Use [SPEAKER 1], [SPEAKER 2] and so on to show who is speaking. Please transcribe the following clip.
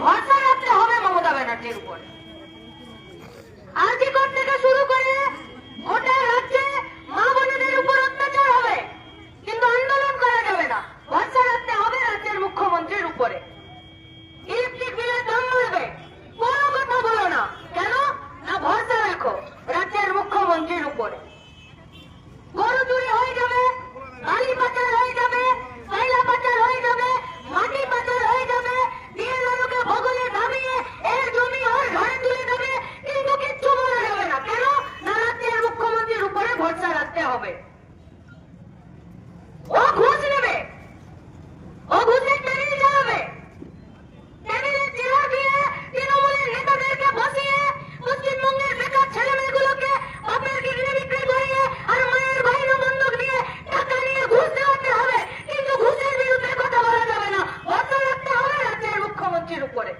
[SPEAKER 1] ভরসা রাখতে হবে মমতা ব্যানার্জির উপরে। আর্থিকর থেকে শুরু করে গোটা রাজ্যে মা বোনেদের উপর অত্যাচার হবে। কিন্তু আন্দোলন করা যাবে না। ভরসা রাখতে হবে রাজ্যের মুখ্যমন্ত্রীর উপরে ইলেকট্রিক বিলের দাম বাড়বে কোনো কথা বলো না কেন না ভরসা রাখো রাজ্যের মুখ্যমন্ত্রীর উপরে গরু চুরি হয়ে যাবে বালি পাচার হয়ে যাবে কয়লা পাচার হয়ে যাবে মাটি পাচার হয়ে যাবে দিয়ে লোকে ভগলে দাবিয়ে এর জমি ওর ঘরে তুলে দেবে কিন্তু কিচ্ছু বলা যাবে না কেন না রাজ্যের মুখ্যমন্ত্রীর উপরে ভরসা রাখতে হবে। ও ঘুষ নেবে। ও ঘুষের টেবিল চালাবে টেবিলে চেয়ার দিয়ে তৃণমূলের নেতাদেরকে বসিয়ে পশ্চিমবঙ্গের বেকার ছেলে কিন্তু ঘুষের বিরুদ্ধে কথা বলা যাবে না। ভরসা রাখতে হবে রাজ্যের মুখ্যমন্ত্রীর উপরে।